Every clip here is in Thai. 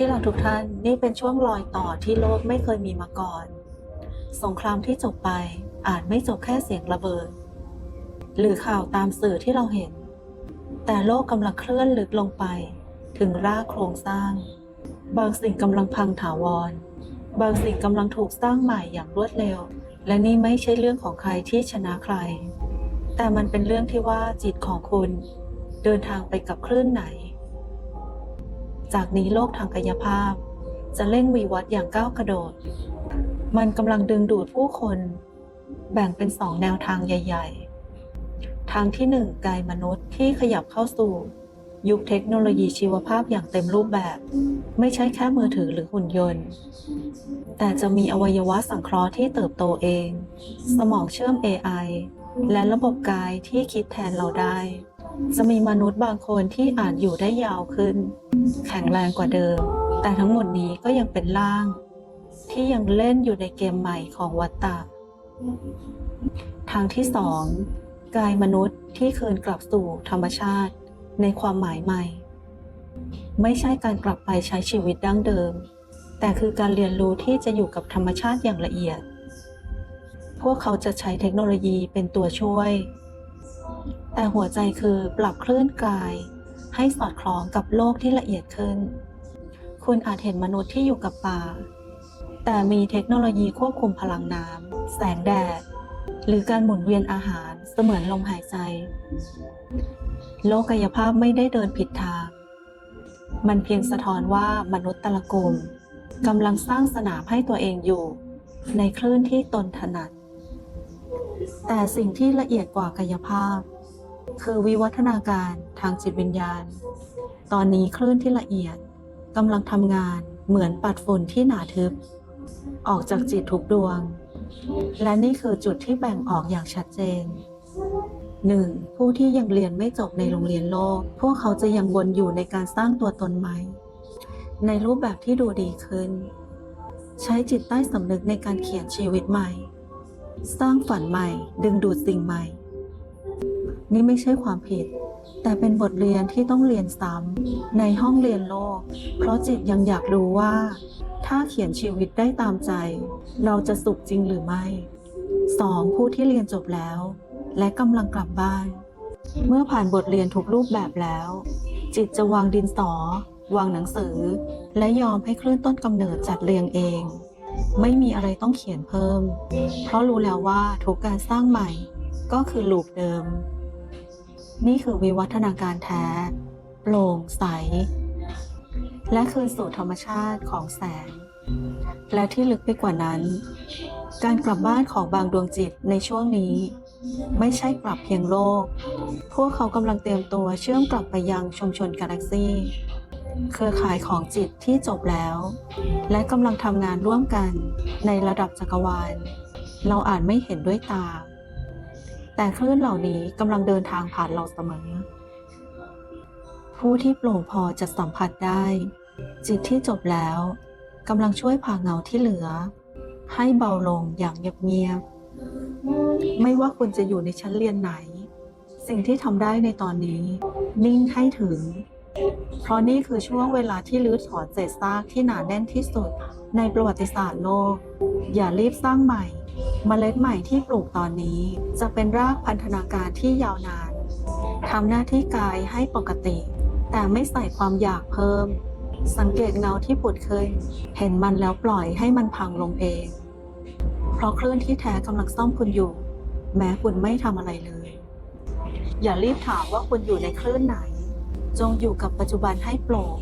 ที่เราทุกท่านนี่เป็นช่วงรอยต่อที่โลกไม่เคยมีมาก่อน สงครามที่จบไปอาจไม่จบแค่เสียงระเบิด หรือข่าวตามสื่อที่เราเห็น แต่โลกกำลังเคลื่อนลึกลงไป ถึงรากโครงสร้าง บางสิ่งกำลังพังถาวร บางสิ่งกำลังถูกสร้างใหม่อย่างรวดเร็ว และนี่ไม่ใช่เรื่องของใครที่ชนะใคร แต่มันเป็นเรื่องที่ว่าจิตของคุณ เดินทางไปกับคลื่นไหน จากนี้โลกทางกายภาพ จะเร่งวิวัฒน์อย่างก้าวกระโดด มันกำลังดึงดูดผู้คน แบ่งเป็นสองแนวทางใหญ่ ๆ ทางที่หนึ่งกายมนุษย์ที่ขยับเข้าสู่ ยุคเทคโนโลยีชีวภาพอย่างเต็มรูปแบบ ไม่ใช่แค่มือถือหรือหุ่นยนต์ แต่จะมีอวัยวะสังเคราะห์ที่เติบโตเอง สมองเชื่อม AI และระบบกายที่คิดแทนเราได้ จะมีมนุษย์บางคนที่อาจอยู่ได้ยาวขึ้น แข็งแรงกว่าเดิม แต่ทั้งหมดนี้ก็ยังเป็นร่าง ที่ยังเล่นอยู่ในเกมใหม่ของวัตตะทางที่สองกายมนุษย์ที่คืนกลับสู่ธรรมชาติ ในความหมายใหม่ ไม่ใช่การกลับไปใช้ชีวิตดั้งเดิม แต่คือการเรียนรู้ที่จะอยู่กับธรรมชาติอย่างละเอียด พวกเขาจะใช้เทคโนโลยีเป็นตัวช่วย แต่หัวใจคือปรับคลื่นกาย ให้สอดคล้องกับโลกที่ละเอียดขึ้น คุณอาจเห็นมนุษย์ที่อยู่กับป่า แต่มีเทคโนโลยีควบคุมพลังน้ำแสงแดด หรือการหมุนเวียนอาหารเสมือนลมหายใจ โลกกายภาพไม่ได้เดินผิดทาง มันเพียงสะท้อนว่ามนุษย์แต่ละกลุ่มกำลังสร้างสนามให้ตัวเองอยู่ ในคลื่นที่ตนถนัด แต่สิ่งที่ละเอียดกว่ากายภาพ คือวิวัฒนาการทางจิตวิญญาณ ตอนนี้คลื่นที่ละเอียดกำลังทำงานเหมือนปัดฝุ่นที่หนาทึบ ออกจากจิตทุกดวง และนี่คือจุดที่แบ่งออกอย่างชัดเจน 1. ผู้ที่ยังเรียนไม่จบในโรงเรียนโลก พวกเขาจะยังวนอยู่ในการสร้างตัวตนใหม่ ในรูปแบบที่ดูดีขึ้น ใช้จิตใต้สำนึกในการเขียนชีวิตใหม่ สร้างฝันใหม่ ดึงดูดสิ่งใหม่ นี่ไม่ใช่ความผิด แต่เป็นบทเรียนที่ต้องเรียนซ้ำในห้องเรียนโลก เพราะจิตยังอยากรู้ว่า ถ้าเขียนชีวิตได้ตามใจ เราจะสุขจริงหรือไม่ 2. ผู้ที่เรียนจบแล้ว และกำลังกลับบ้าน เมื่อผ่านบทเรียนทุกรูปแบบแล้ว จิตจะวางดินสอ วางหนังสือ และยอมให้คลื่นต้นกำเนิดจัดเรียงเองไม่มีอะไรต้องเขียนเพิ่ม เพราะรู้แล้วว่าทุกการสร้างใหม่ก็คือลูปเดิม นี่คือวิวัฒนาการแท้ โปร่งใส และคืนสู่ธรรมชาติของแสง และที่ลึกไปกว่านั้น การกลับบ้านของบางดวงจิตในช่วงนี้ ไม่ใช่กลับเพียงโลก พวกเขากำลังเตรียมตัวเชื่อมกลับไปยังชุมชนกาแล็กซี่เครือข่ายของจิตที่จบแล้ว และกำลังทำงานร่วมกันในระดับจักรวาล เราอาจไม่เห็นด้วยตา แต่คลื่นเหล่านี้กำลังเดินทางผ่านเราเสมอ ผู้ที่โปร่งพอจะสัมผัสได้ จิตที่จบแล้วกำลังช่วยพาเงาที่เหลือ ให้เบาลงอย่างเงียบๆไม่ว่าคุณจะอยู่ในชั้นเรียนไหน สิ่งที่ทำได้ในตอนนี้ นิ่งให้ถึง เพราะนี่คือช่วงเวลาที่ลื้อถอนเศษซากที่หนาแน่นที่สุดในประวัติศาสตร์โลก อย่ารีบสร้างใหม่ เมล็ดใหม่ที่ปลูกตอนนี้จะเป็นรากพันธนาการที่ยาวนานทำหน้าที่กายให้ปกติ แต่ไม่ใส่ความอยากเพิ่ม สังเกตเงาที่ผุดขึ้นเห็นมันแล้วปล่อยให้มันพังลงเอง เพราะคลื่นที่แท้กำลังซ่อมคุณอยู่ แม้คุณไม่ทำอะไรเลย อย่ารีบถามว่าคุณอยู่ในคลื่นไหน จงอยู่กับปัจจุบันให้โปร่ง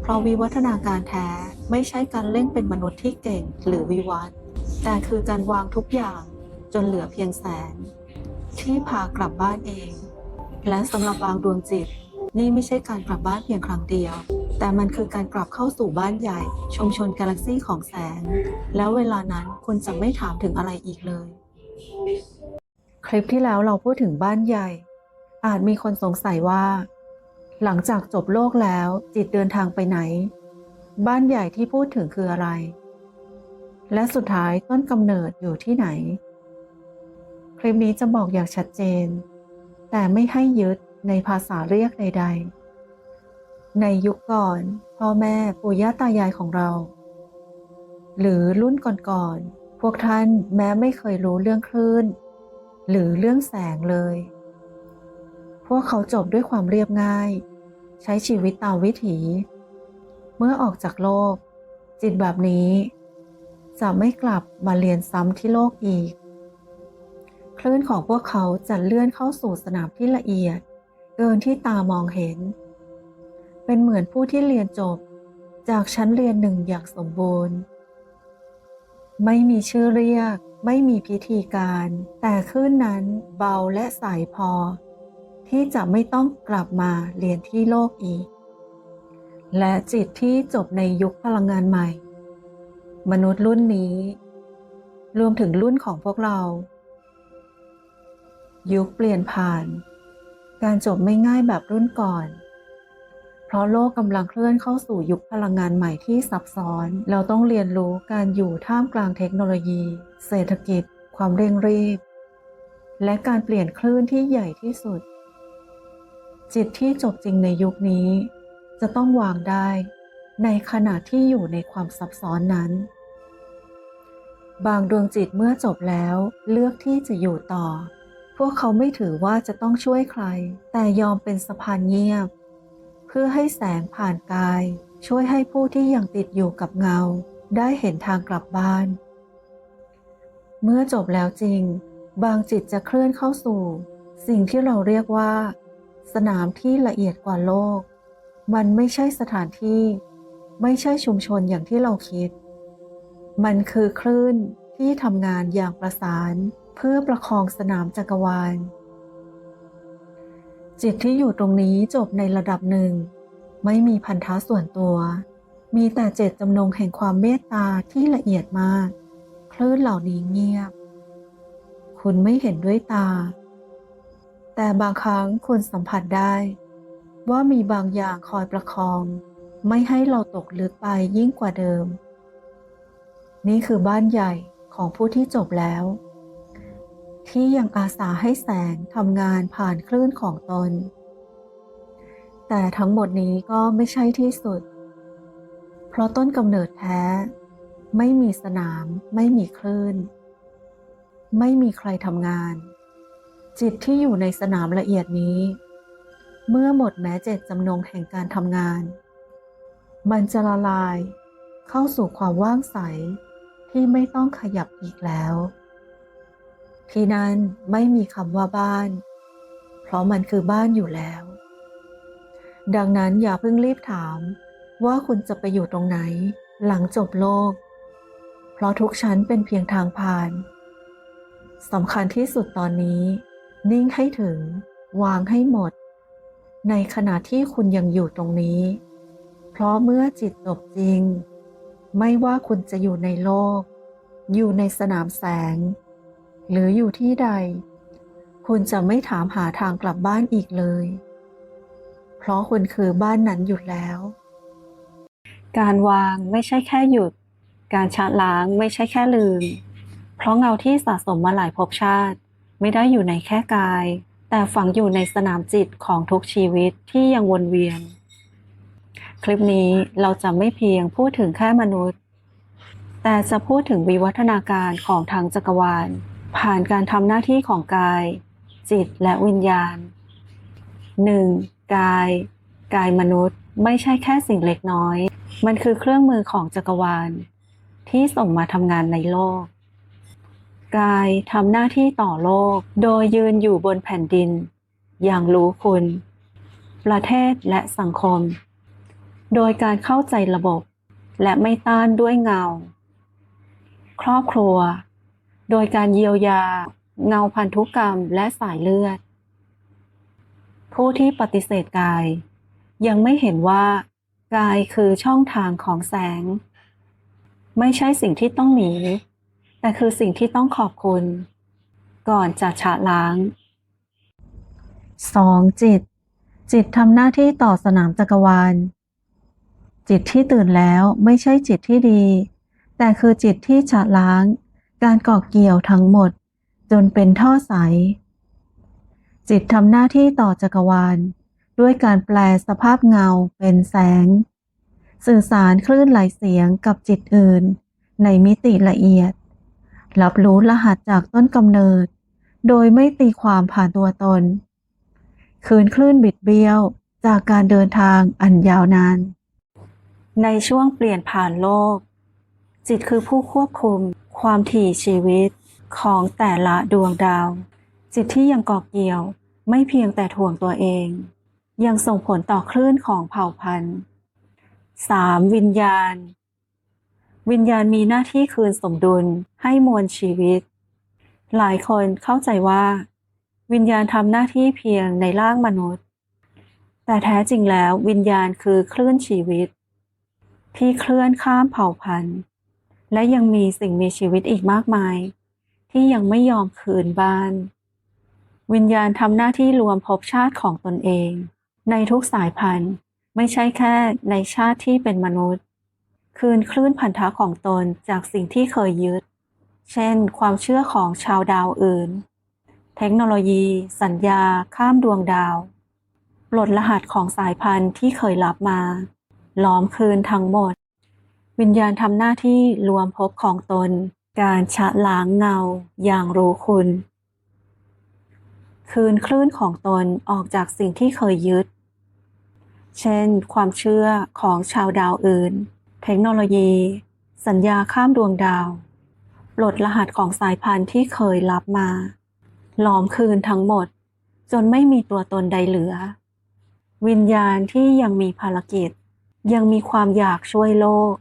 เพราะวิวัฒนาการแท้ไม่ใช่การเล่นเป็นมนุษย์ที่เก่งหรือวิวัฒน์ แต่คือการวางทุกอย่างจนเหลือเพียงแสง ที่พากลับบ้านเอง และสำหรับบางดวงจิต นี่ไม่ใช่การกลับบ้านเพียงครั้งเดียว แต่มันคือการกลับเข้าสู่บ้านใหญ่ ชุมชนกาแล็กซี่ของแสง แล้วเวลานั้นคุณจะไม่ถามถึงอะไรอีกเลย คลิปที่แล้วเราพูดถึงบ้านใหญ่ อาจมีคนสงสัยว่า หลังจากจบโลกแล้วจิตเดินทางไปไหน บ้านใหญ่ที่พูดถึงคืออะไร และสุดท้ายต้นกำเนิดอยู่ที่ไหน คลิปนี้จะบอกอย่างชัดเจน แต่ไม่ให้ยึดในภาษาเรียกใด ๆ ในยุคก่อน พ่อแม่ปู่ย่าตายายของเรา หรือรุ่นก่อนๆพวกท่านแม้ไม่เคยรู้เรื่องคลื่น หรือเรื่องแสงเลย พวกเขาจบด้วยความเรียบง่าย ใช้ชีวิตตามวิถี เมื่อออกจากโลก จิตแบบนี้ จะไม่กลับมาเรียนซ้ำที่โลกอีก คลื่นของพวกเขาจะเลื่อนเข้าสู่สนามที่ละเอียด เกินที่ตามองเห็น เป็นเหมือนผู้ที่เรียนจบ จากชั้นเรียนหนึ่งอย่างสมบูรณ์ ไม่มีชื่อเรียก ไม่มีพิธีการ แต่คลื่นนั้นเบาและใสพอ ที่จะไม่ต้องกลับมาเรียนที่โลกอีก และจิตที่จบในยุคพลังงานใหม่ มนุษย์รุ่นนี้ รวมถึงรุ่นของพวกเรา ยุคเปลี่ยนผ่าน การจบไม่ง่ายแบบรุ่นก่อน เพราะโลกกำลังเคลื่อนเข้าสู่ยุคพลังงานใหม่ที่ซับซ้อน เราต้องเรียนรู้การอยู่ท่ามกลางเทคโนโลยี เศรษฐกิจ ความเร่งรีบ และการเปลี่ยนคลื่นที่ใหญ่ที่สุด จิตที่จบจริงในยุคนี้ จะต้องวางได้ในขณะที่อยู่ในความซับซ้อนนั้น บางดวงจิตเมื่อจบแล้วเลือกที่จะอยู่ต่อ พวกเขาไม่ถือว่าจะต้องช่วยใคร แต่ยอมเป็นสะพานเงียบ เพื่อให้แสงผ่านกาย ช่วยให้ผู้ที่ยังติดอยู่กับเงา ได้เห็นทางกลับบ้าน เมื่อจบแล้วจริง บางจิตจะเคลื่อนเข้าสู่ สิ่งที่เราเรียกว่า สนามที่ละเอียดกว่าโลก มันไม่ใช่สถานที่ ไม่ใช่ชุมชนอย่างที่เราคิด มันคือคลื่นที่ทำงานอย่างประสานเพื่อประคองสนามจักรวาล จิตที่อยู่ตรงนี้จบในระดับหนึ่ง ไม่มีพันธะส่วนตัว มีแต่เจตจำนงแห่งความเมตตาที่ละเอียดมาก คลื่นเหล่านี้เงียบ คุณไม่เห็นด้วยตา แต่บางครั้งคุณสัมผัสได้ ว่ามีบางอย่างคอยประคอง ไม่ให้เราตกลึกไปยิ่งกว่าเดิม นี่คือบ้านใหญ่ของผู้ที่จบแล้ว ที่ยังอาสาให้แสงทำงานผ่านคลื่นของตน แต่ทั้งหมดนี้ก็ไม่ใช่ที่สุด เพราะต้นกำเนิดแท้ ไม่มีสนาม ไม่มีคลื่น ไม่มีใครทำงาน จิตที่อยู่ในสนามละเอียดนี้ เมื่อหมดแม้เจตจำนงแห่งการทำงาน มันจะละลายเข้าสู่ความว่างใส ที่ไม่ต้องขยับอีกแล้ว ที่นั่นไม่มีคำว่าบ้าน เพราะมันคือบ้านอยู่แล้ว ดังนั้นอย่าเพิ่งรีบถามว่าคุณจะไปอยู่ตรงไหนหลังจบโลก เพราะทุกชั้นเป็นเพียงทางผ่านสำคัญที่สุดตอนนี้ นิ่งให้ถึง วางให้หมด ในขณะที่คุณยังอยู่ตรงนี้ เพราะเมื่อจิตจบจริง ไม่ว่าคุณจะอยู่ในโลก อยู่ในสนามแสง หรืออยู่ที่ใด คุณจะไม่ถามหาทางกลับบ้านอีกเลย เพราะคุณคือบ้านนั้นหยุดแล้ว การวางไม่ใช่แค่หยุด การชะล้างไม่ใช่แค่ลืม เพราะเงาที่สะสมมาหลายภพชาติ ไม่ได้อยู่ในแค่กาย แต่ฝังอยู่ในสนามจิตของทุกชีวิตที่ยังวนเวียน คลิปนี้เราจะไม่เพียงพูดถึงแค่มนุษย์ แต่จะพูดถึงวิวัฒนาการของทางจักรวาล ผ่านการทำหน้าที่ของกาย จิตและวิญญาณ 1. กาย กายมนุษย์ไม่ใช่แค่สิ่งเล็กน้อย มันคือเครื่องมือของจักรวาล ที่ส่งมาทำงานในโลก กายทำหน้าที่ต่อโลก โดยยืนอยู่บนแผ่นดิน อย่างรู้คุณ ประเทศและสังคม โดยการเข้าใจระบบ และไม่ต้านด้วยเงา ครอบครัว โดยการเยียวยา เงาพันธุกรรมและสายเลือด ผู้ที่ปฏิเสธกาย ยังไม่เห็นว่ากายคือช่องทางของแสง ไม่ใช่สิ่งที่ต้องหนี แต่คือสิ่งที่ต้องขอบคุณ ก่อนจะฉะล้าง 2. จิต จิตทำหน้าที่ต่อสนามจักรวาล จิตที่ตื่นแล้วไม่ใช่จิตที่ดี แต่คือจิตที่ฉะล้าง การก่อเกี่ยวทั้งหมด จนเป็นท่อใส จิตทำหน้าที่ต่อจักรวาล ด้วยการแปลสภาพเงาเป็นแสง สื่อสารคลื่นไหลเสียงกับจิตอื่น ในมิติละเอียด รับรู้รหัสจากต้นกำเนิด โดยไม่ตีความผ่านตัวตน คืนคลื่นบิดเบี้ยวจากการเดินทางอันยาวนาน ในช่วงเปลี่ยนผ่านโลก จิตคือผู้ควบคุมความถี่ชีวิตของแต่ละดวงดาว จิตที่ยังเกาะเกี่ยวไม่เพียงแต่ถ่วงตัวเอง ยังส่งผลต่อคลื่นของเผ่าพันธุ์ 3. วิญญาณ วิญญาณมีหน้าที่คืนสมดุลให้มวลชีวิต หลายคนเข้าใจว่า วิญญาณทำหน้าที่เพียงในร่างมนุษย์ แต่แท้จริงแล้ววิญญาณคือคลื่นชีวิต ที่เคลื่อนข้ามเผ่าพันธุ์ และยังมีสิ่งมีชีวิตอีกมากมาย ที่ยังไม่ยอมคืนบ้าน วิญญาณทำหน้าที่รวมภพชาติของตนเอง ในทุกสายพันธุ์ไม่ใช่แค่ในชาติที่เป็นมนุษย์ คืนคลื่นพันธะของตนจากสิ่งที่เคยยึด เช่น ความเชื่อของชาวดาวอื่น เทคโนโลยี สัญญา ข้ามดวงดาว ปลดรหัสของสายพันธุ์ที่เคยรับมา ล้อมคืนทั้งหมด วิญญาณทำหน้าที่รวมภพของตน การชะล้างเงาอย่างรู้คุณ คืนคลื่นของตนออกจากสิ่งที่เคยยึด เช่น ความเชื่อของชาวดาวอื่น เทคโนโลยี สัญญาข้ามดวงดาวปลดรหัสของสายพันธุ์ที่เคยรับมาล้อมคืนทั้งหมด จนไม่มีตัวตนใดเหลือ วิญญาณที่ยังมีภารกิจ ยังมีความอยากช่วยโลก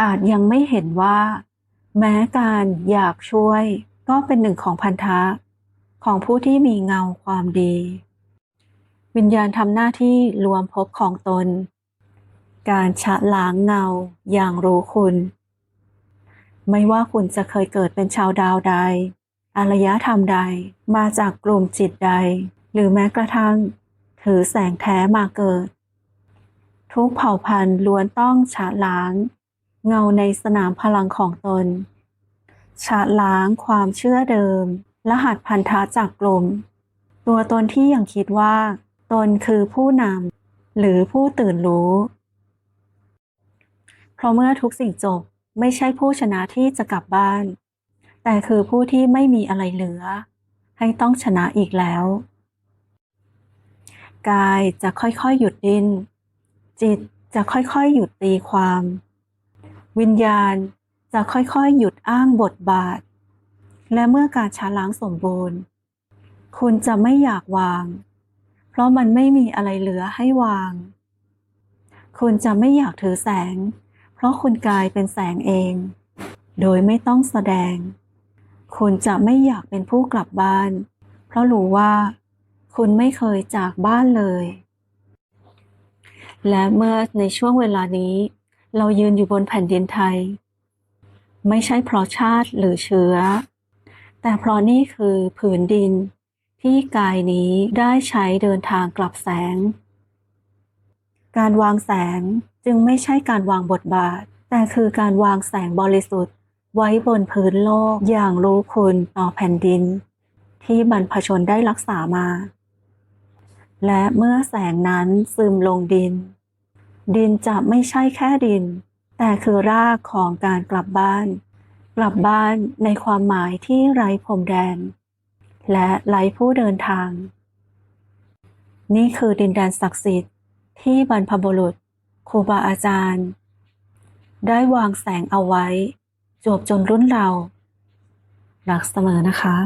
อาจยังไม่เห็นว่า แม้การอยากช่วย ก็เป็นหนึ่งของพันธะ ของผู้ที่มีเงาความดี วิญญาณทำหน้าที่รวมภพของตน การชะล้างเงาอย่างรู้คุณ ไม่ว่าคุณจะเคยเกิดเป็นชาวดาวใด อารยธรรมใดมาจากกลุ่มจิตใด หรือแม้กระทั่ง ถือแสงแท้มาเกิด ทุกเผ่าพันธุ์ล้วนต้องชะล้าง เงาในสนามพลังของตนชะล้างความเชื่อเดิม รหัสพันธะจากกลุ่มตัวตนที่ยังคิดว่า ตนคือผู้นำหรือผู้ตื่นรู้ เพราะเมื่อทุกสิ่งจบไม่ใช่ผู้ชนะที่จะกลับบ้าน แต่คือผู้ที่ไม่มีอะไรเหลือ ให้ต้องชนะอีกแล้ว กายจะค่อยๆหยุดดิ้น จิตจะค่อยๆหยุดตีความ วิญญาณจะค่อยๆ หยุดอ้างบทบาท และเมื่อการช้าล้างสมบูรณ์ คุณจะไม่อยากวาง เพราะมันไม่มีอะไรเหลือให้วาง คุณจะไม่อยากถือแสง เพราะคุณกลายเป็นแสงเอง โดยไม่ต้องแสดง คุณจะไม่อยากเป็นผู้กลับบ้าน เพราะรู้ว่า คุณไม่เคยจากบ้านเลย และเมื่อในช่วงเวลานี้ เรายืนอยู่บนแผ่นดินไทย ไม่ใช่เพราะชาติหรือเชื้อ แต่เพราะนี่คือผืนดิน ที่กายนี้ได้ใช้เดินทางกลับแสง การวางแสงจึงไม่ใช่การวางบทบาท แต่คือการวางแสงบริสุทธิ์ ไว้บนพื้นโลกอย่างรู้คุณต่อแผ่นดิน ที่บรรพชนได้รักษามา และเมื่อแสงนั้นซึมลงดิน ดินจะไม่ใช่แค่ดิน แต่คือรากของการกลับบ้าน กลับบ้านในความหมายที่ไร้พรมแดน และไร้ผู้เดินทาง นี่คือดินแดนศักดิ์สิทธิ์ที่บรรพบุรุษครูบาอาจารย์ ได้วางแสงเอาไว้ จวบจนรุ่นเรา รักเสมอนะคะ